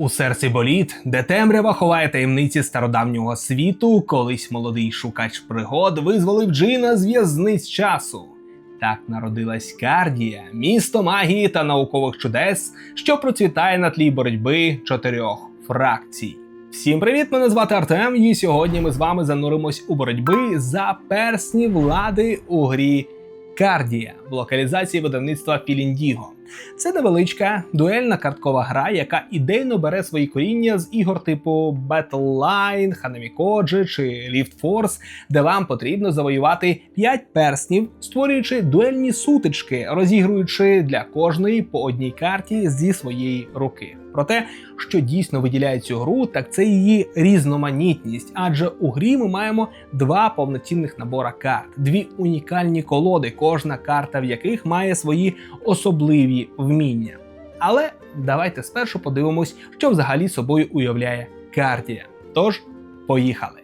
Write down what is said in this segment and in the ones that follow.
У серці боліт, де темрява ховає таємниці стародавнього світу, колись молодий шукач пригод визволив Джина з в'язниць часу. Так народилась Кардія, місто магії та наукових чудес, що процвітає на тлі боротьби чотирьох фракцій. Всім привіт! Мене звати Артем, і сьогодні ми з вами зануримось у боротьби за персні влади у грі Кардія в локалізації видавництва Філіндіго. Це невеличка дуельна карткова гра, яка ідейно бере свої коріння з ігор типу Battle Line, Hanami чи Lift Force, де вам потрібно завоювати 5 перснів, створюючи дуельні сутички, розігруючи для кожної по одній карті зі своєї руки. Проте, що дійсно виділяє цю гру, так це її різноманітність, адже у грі ми маємо два повноцінних набора карт, дві унікальні колоди, кожна карта в яких має свої особливі вміння. Але давайте спершу подивимось, що взагалі собою уявляє Кардія. Тож, поїхали.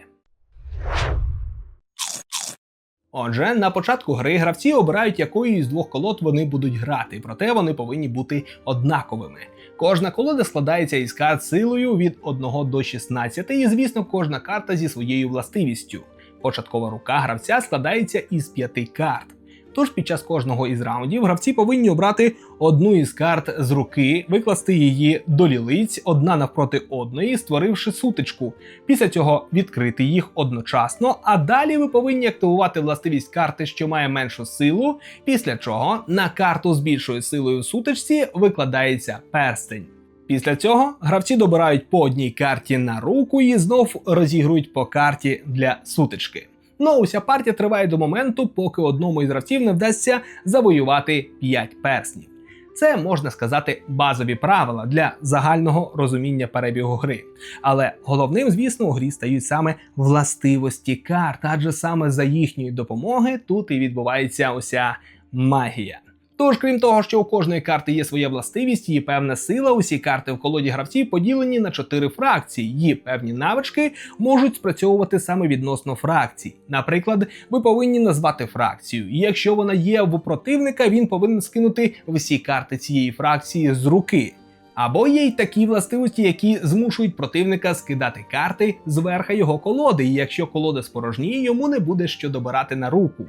Отже, на початку гри гравці обирають, якою із двох колод вони будуть грати, проте вони повинні бути однаковими. Кожна колода складається із карт силою від 1 до 16, і, звісно, кожна карта зі своєю властивістю. Початкова рука гравця складається із п'яти карт. Тож під час кожного із раундів гравці повинні обрати одну із карт з руки, викласти її до лілиць одна навпроти одної, створивши сутичку. Після цього відкрити їх одночасно, а далі ви повинні активувати властивість карти, що має меншу силу, після чого на карту з більшою силою в сутичці викладається перстень. Після цього гравці добирають по одній карті на руку і знов розігрують по карті для сутички. Ну, уся партія триває до моменту, поки одному із гравців не вдасться завоювати 5 перснів. Це можна сказати базові правила для загального розуміння перебігу гри. Але головним, звісно, у грі стають саме властивості карт, адже саме за їхньої допомоги тут і відбувається уся магія. Тож, крім того, що у кожної карти є своя властивість і певна сила, усі карти в колоді гравців поділені на чотири фракції, і певні навички можуть спрацьовувати саме відносно фракцій. Наприклад, ви повинні назвати фракцію, і якщо вона є у противника, він повинен скинути всі карти цієї фракції з руки. Або є й такі властивості, які змушують противника скидати карти зверха його колоди, і якщо колода спорожніє, йому не буде що добирати на руку.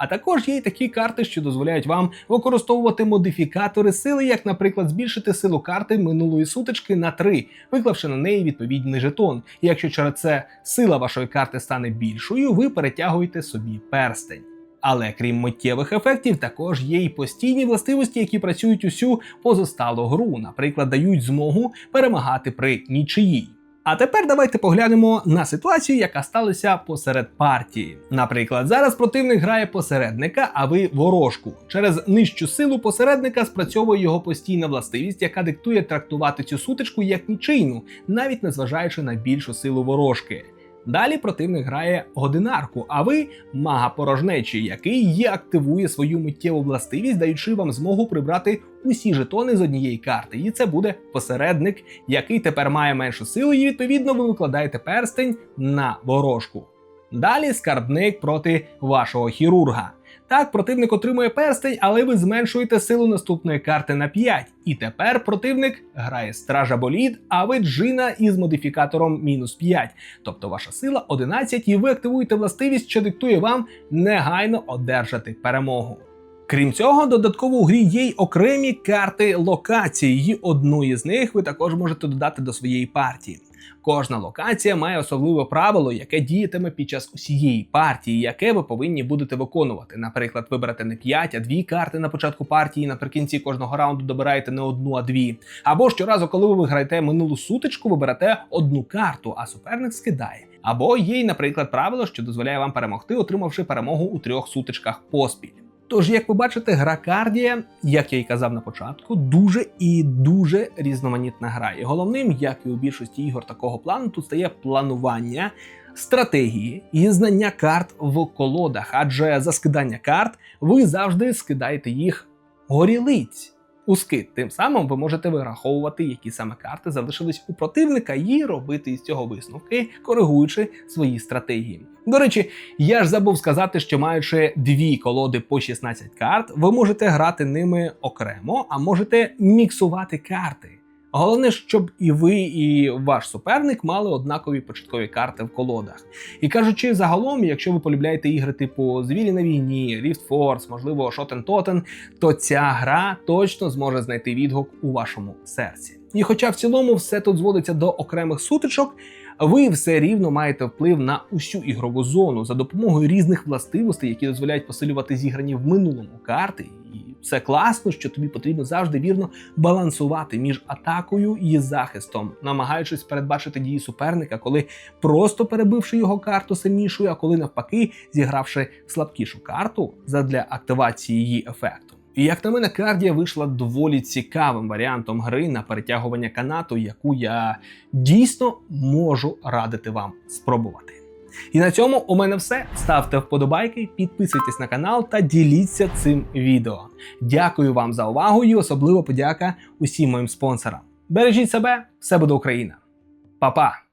А також є й такі карти, що дозволяють вам використовувати модифікатори сили, як, наприклад, збільшити силу карти минулої сутички на 3, виклавши на неї відповідний жетон. І якщо через це сила вашої карти стане більшою, ви перетягуєте собі перстень. Але крім миттєвих ефектів, також є й постійні властивості, які працюють усю позосталу гру, наприклад, дають змогу перемагати при нічиїй. А тепер давайте поглянемо на ситуацію, яка сталася посеред партії. Наприклад, зараз противник грає посередника, а ви ворожку. Через нижчу силу посередника спрацьовує його постійна властивість, яка диктує трактувати цю сутичку як нічийну, навіть незважаючи на більшу силу ворожки. Далі противник грає годинарку, а ви мага порожнечі, який її активує свою миттєву властивість, даючи вам змогу прибрати усі жетони з однієї карти. І це буде посередник, який тепер має меншу силу, і відповідно ви викладаєте перстень на ворожку. Далі скарбник проти вашого хірурга. Так, противник отримує перстень, але ви зменшуєте силу наступної карти на 5. І тепер противник грає стража болід, а ви джина із модифікатором мінус 5. Тобто ваша сила 11, і ви активуєте властивість, що диктує вам негайно одержати перемогу. Крім цього, додатково у грі є й окремі карти локації, і одну із них ви також можете додати до своєї партії. Кожна локація має особливе правило, яке діятиме під час усієї партії, яке ви повинні будете виконувати. Наприклад, виберете не 5, а 2 карти на початку партії, наприкінці кожного раунду добираєте не одну, а дві. Або щоразу, коли ви виграєте минулу сутичку, ви берете одну карту, а суперник скидає. Або є й, наприклад, правило, що дозволяє вам перемогти, отримавши перемогу у трьох сутичках поспіль. Тож, як ви бачите, гра Кардія, як я й казав на початку, дуже і дуже різноманітна гра. І головним, як і у більшості ігор такого плану, тут стає планування. Стратегії і знання карт в колодах, адже за скидання карт ви завжди скидаєте їх горілиць у скид. Тим самим ви можете вираховувати, які саме карти залишились у противника, і робити із цього висновки, коригуючи свої стратегії. До речі, я ж забув сказати, що маючи дві колоди по 16 карт, ви можете грати ними окремо, а можете міксувати карти. Головне, щоб і ви, і ваш суперник мали однакові початкові карти в колодах. І кажучи загалом, якщо ви полюбляєте ігри типу Звірі на війні, Rift Force, можливо, Shoten Toten, то ця гра точно зможе знайти відгук у вашому серці. І хоча в цілому все тут зводиться до окремих сутичок, ви все рівно маєте вплив на усю ігрову зону за допомогою різних властивостей, які дозволяють посилювати зіграні в минулому карти. І це класно, що тобі потрібно завжди вірно балансувати між атакою і захистом, намагаючись передбачити дії суперника, коли просто перебивши його карту сильнішою, а коли навпаки зігравши слабкішу карту задля активації її ефекту. І як на мене, Кардія вийшла доволі цікавим варіантом гри на перетягування канату, яку я дійсно можу радити вам спробувати. І на цьому у мене все. Ставте вподобайки, підписуйтесь на канал та діліться цим відео. Дякую вам за увагу і особливо подяка усім моїм спонсорам. Бережіть себе, все буде Україна. Па-па!